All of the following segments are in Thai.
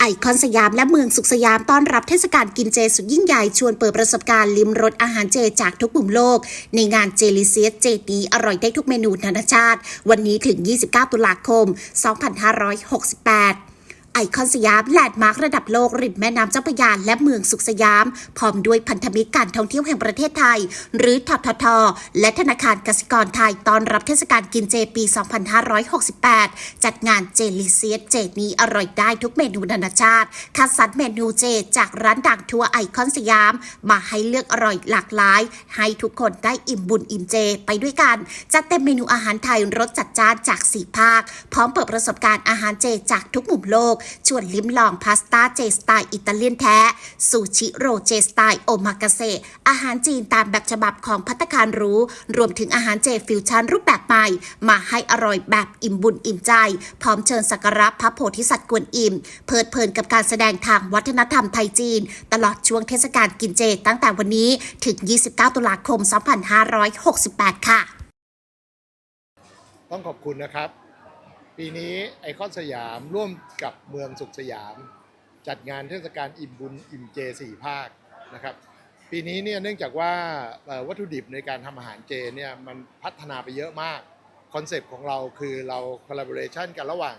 ไอคอนสยามและเมืองสุขสยามต้อนรับเทศกาลกินเจสุดยิ่งใหญ่ชวนเปิดประสบการณ์ลิมรสอาหารเจจากทุกมุมโลก ในงานเจลิเซียสเจดีอร่อยได้ทุกเมนูนานาชาติ วันนี้ถึง 29 ตุลาคม 2568 ไอคอนสยามแลนด์มาร์คระดับโลกริมแม่น้ำเจ้าพระยาและเมืองสุขสยาม พร้อมด้วยพันธมิตรการท่องเที่ยวแห่งประเทศไทย หรือททท และธนาคารกสิกรไทยตอนรับเทศกาลกินเจปี 2568 จัดงานเจลิเซียเจนี้อร่อยได้ทุกเมนูนานาชาติ คัดสรรเมนูเจจากร้านดังทั่วไอคอนสยาม มาให้เลือกอร่อยหลากหลาย ให้ทุกคนได้อิ่มบุญอิ่มเจไปด้วยกัน จัดเต็มเมนูอาหารไทยรสจัดจ้านจากสีภาค พร้อมเปิดประสบการณ์อาหารเจจากทุกมุมโลกชวนลิ้มลองพาสต้าเจสไตล์อิตาเลียนแท้ ซูชิโรเจสไตล์โอมากาเซอาหารจีนตามแบบฉบับของพัตตาคารรู้ รวมถึงอาหารเจฟิวชั่นรูปแบบใหม่ มาให้อร่อยแบบอิ่มบุญอิ่มใจ พร้อมเชิญสักการะพระโพธิสัตว์กวนอิม เพลิดเพลินกับการแสดงทางวัฒนธรรมไทยจีน ตลอดช่วงเทศกาลกินเจ ตั้งแต่วันนี้ถึง 29 ตุลาคม 2568 ค่ะ ต้องขอบคุณนะครับ ปีนี้ไอคอนสยามร่วมกับเมืองสุขสยาม จัดงานเทศกาลอิ่มบุญอิ่มเจสี่ภาคนะครับ ปีนี้เนี่ยเนื่องจากว่าวัตถุดิบในการทำอาหารเจเนี่ยมันพัฒนาไปเยอะมากคอนเซปต์ของเราคือเรา collaboration กันระหว่าง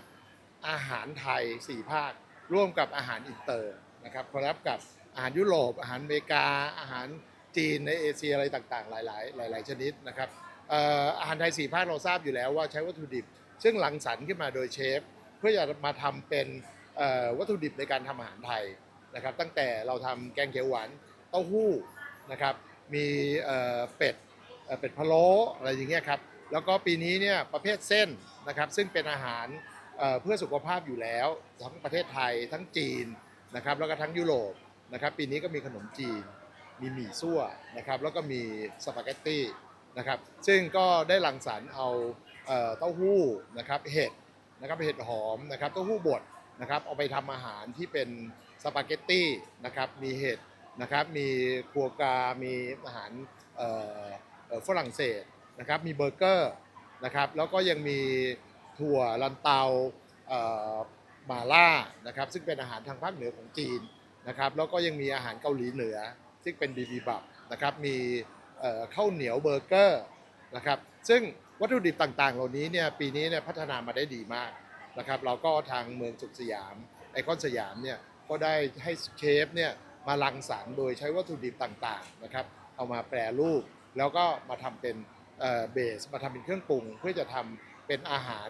อาหารไทย 4 ภาค ร่วมกับอาหารอินเตอร์นะครับคอลแลบกับอาหารยุโรป อาหารอเมริกา อาหารจีนในเอเชียอะไรต่างๆ หลาย ๆ หลาย ๆ ชนิดนะครับอาหารไทย 4 ภาคเราทราบอยู่แล้วว่าใช้วัตถุดิบ ซึ่งหลังสรรค์ขึ้นมาโดยเชฟ เพื่อจะมาทำเป็นวัตถุดิบในการทำอาหารไทยนะครับ ตั้งแต่เราทำแกงเขียวหวานเต้าหู้นะครับ มีเป็ดเป็ดพะโล้อะไรอย่างเงี้ยครับแล้วก็ปีนี้เนี่ยประเภทเส้นนะครับ ซึ่งเป็นอาหารเพื่อสุขภาพอยู่แล้ว ทั้งประเทศไทยทั้งจีนนะครับ แล้วก็ทั้งยุโรปนะครับ ปีนี้ก็มีขนมจีน มีหมี่ซั่วนะครับ แล้วก็มีสปาเกตตี้นะครับ ซึ่งก็ได้รังสรรค์เอา เต้าหู้นะครับเห็ดนะครับเห็ดหอมนะครับเต้าหู้บดนะครับเอาไปทำอาหารที่เป็นสปาเกตตี้นะครับมีเห็ดนะครับมีครัวกรามีอาหารฝรั่งเศสนะครับมีเบอร์เกอร์นะครับแล้วก็ยังมีถั่วลันเตาเอ่อหมาล่านะครับซึ่งเป็นอาหารทางภาคเหนือของจีนนะครับแล้วก็ยังมีอาหารเกาหลีเหนือ ซึ่งเป็นบีบีบับนะครับมีข้าวเหนียวเบอร์เกอร์ นะครับ ซึ่งวัตถุดิบต่างๆ เหล่านี้เนี่ยปีนี้เนี่ยพัฒนามาได้ดีมากนะครับเราก็ทางเมืองสุขสยามไอคอนสยามเนี่ยก็ได้ให้เชฟเนี่ยมารังสรรค์โดยใช้วัตถุดิบต่างๆนะครับเอามาแปรรูป แล้วก็มาทำเป็นเบสมาทำเป็นเครื่องปรุง เพื่อจะทำเป็นอาหาร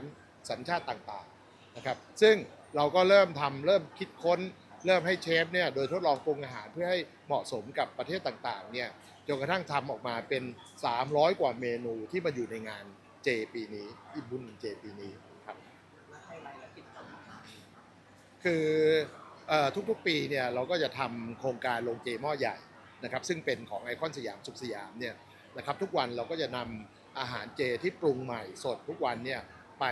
สัญชาติต่างๆนะครับซึ่งเราก็เริ่มทำเริ่มคิดค้น เริ่มให้เชฟเนี่ยโดยทดลองปรุงอาหารเพื่อให้เหมาะสมกับประเทศต่างๆเนี่ยจนกระทั่งทำออกมาเป็น 300 กว่าเมนูที่มาอยู่ในงานเจปีนี้อิบุญเจปีนี้ครับคืออทุกๆปีเนี่ยเราก็จะทำโครงการโรงเจหม้อใหญ่นะครับซึ่งเป็นของไอคอนสยามสุขสยามเนี่ยนะครับทุกวันเราก็จะนำอาหารเจที่ปรุงใหม่สดทุกวันเนี่ยไป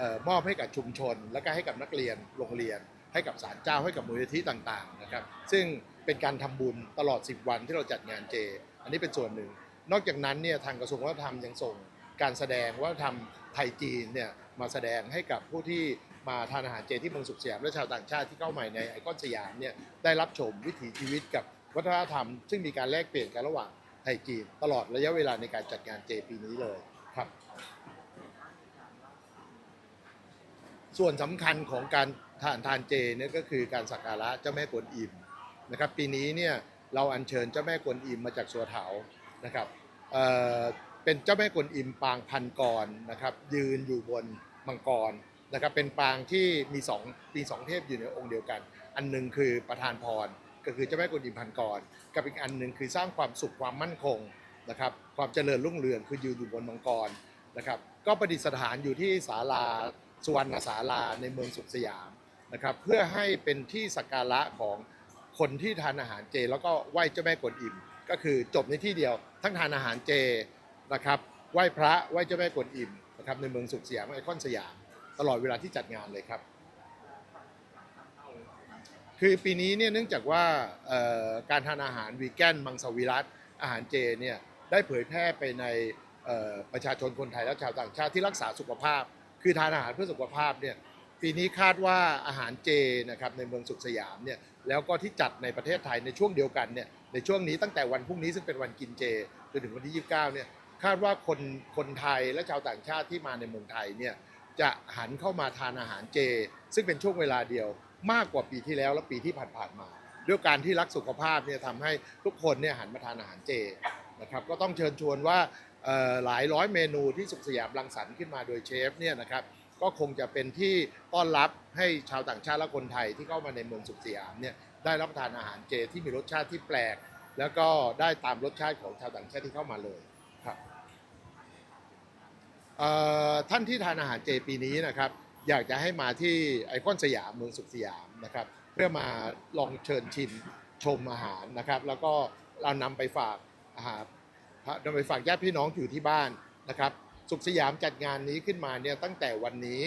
ออมอบให้กับชุมชน แล้วก็ให้กับนักเรียนโรงเรียน ให้กับศาลเจ้าให้กับมูลนิธิต่างๆนะครับซึ่งเป็นการทำบุญตลอด 10 วันที่เราจัดงานเจ อันนี้เป็นส่วนหนึ่ง นอกจากนั้นเนี่ยทางกระทรวงวัฒนธรรมยังส่งการแสดงวัฒนธรรมไทยจีนเนี่ยมาแสดงให้กับผู้ที่มาทานอาหารเจที่เมืองสุขสยามและชาวต่างชาติที่เข้ามาในไอคอนสยามเนี่ยได้รับชมวิถีชีวิตกับวัฒนธรรม ซึ่งมีการแลกเปลี่ยนกันระหว่างไทยจีนตลอดระยะเวลาในการจัดงานเจปีนี้เลยครับ ส่วนสำคัญของการ ทานทานเจเนี่ยก็คือการสักการะเจ้าแม่กวนอิมนะครับ ปีนี้เนี่ยเราอัญเชิญเจ้าแม่กวนอิมมาจากสัวเถานะครับเอ่อเป็นเจ้าแม่กวนอิมปางพันกรนะครับ ยืนอยู่บนมังกรนะครับ เป็นปางที่มีสองมีสองเทพอยู่ในองค์เดียวกัน อันหนึ่งคือประธานพรก็คือเจ้าแม่กวนอิมพันกรกับอีกอันหนึ่งคือสร้างความสุขความมั่นคงนะครับ ความเจริญรุ่งเรืองคือยืนอยู่บนมังกรนะครับ ก็ประดิษฐานอยู่ที่ศาลาสุวรรณศาลาในเมืองสุขสยาม นะครับเพื่อให้เป็นที่สักการะของคนที่ทานอาหารเจ แล้วก็ไหว้เจ้าแม่กวนอิม ก็คือจบในที่เดียว ทั้งทานอาหารเจนะครับไหว้พระไหว้เจ้าแม่กวนอิมนะครับในเมืองสุขสยามไอคอนสยาม ตลอดเวลาที่จัดงานเลยครับ คือปีนี้เนี่ยเนื่องจากว่าการทานอาหารวีแกนมังสวิรัตอาหารเจเนี่ยได้เผยแพร่ไปในประชาชนคนไทยและชาวต่างชาติที่รักษาสุขภาพ คือทานอาหารเพื่อสุขภาพเนี่ย ปีนี้คาดว่าอาหารเจนะครับในเมืองสุขสยามเนี่ยแล้วก็ที่จัดในประเทศไทยในช่วงเดียวกันเนี่ยในช่วงนี้ตั้งแต่วันพรุ่งนี้ซึ่งเป็นวันกินเจจนถึงวันที่ 29เนี่ยคาดว่าคนคนไทยและชาวต่างชาติที่มาในเมืองไทยเนี่ยจะหันเข้ามาทานอาหารเจ ซึ่งเป็นช่วงเวลาเดียวมากกว่าปีที่แล้วและปีที่ผ่านๆมาด้วยการที่รักสุขภาพเนี่ยทำให้ทุกคนเนี่ยหันมาทานอาหารเจนะครับก็ต้องเชิญชวนว่าหลายร้อยเมนูที่สุขสยามรังสรรค์ขึ้นมาโดยเชฟเนี่ยนะครับ ก็คงจะเป็นที่ต้อนรับให้ชาวต่างชาติและคนไทยที่เข้ามาในเมืองสุขสยามเนี่ยได้รับประทานอาหารเจที่มีรสชาติที่แปลก แล้วก็ได้ตามรสชาติของชาวต่างชาติที่เข้ามาเลยครับท่านที่ทานอาหารเจปีนี้นะครับ อยากจะให้มาที่ไอคอนสยามเมืองสุขสยามนะครับ เพื่อมาลองเชิญชิมชมอาหารนะครับ แล้วก็เรานำไปฝากอาหารนำไปฝากญาติพี่น้องอยู่ที่บ้านนะครับ สุขสยามจัดงานนี้ขึ้นมาเนี่ยตั้งแต่วันนี้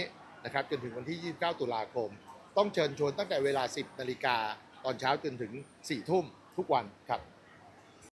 นะครับจนถึงวันที่ 29 ตุลาคม ต้องเชิญชวนตั้งแต่เวลา 10 นาฬิกาตอนเช้าจนถึง 4 ทุ่มทุกวันครับ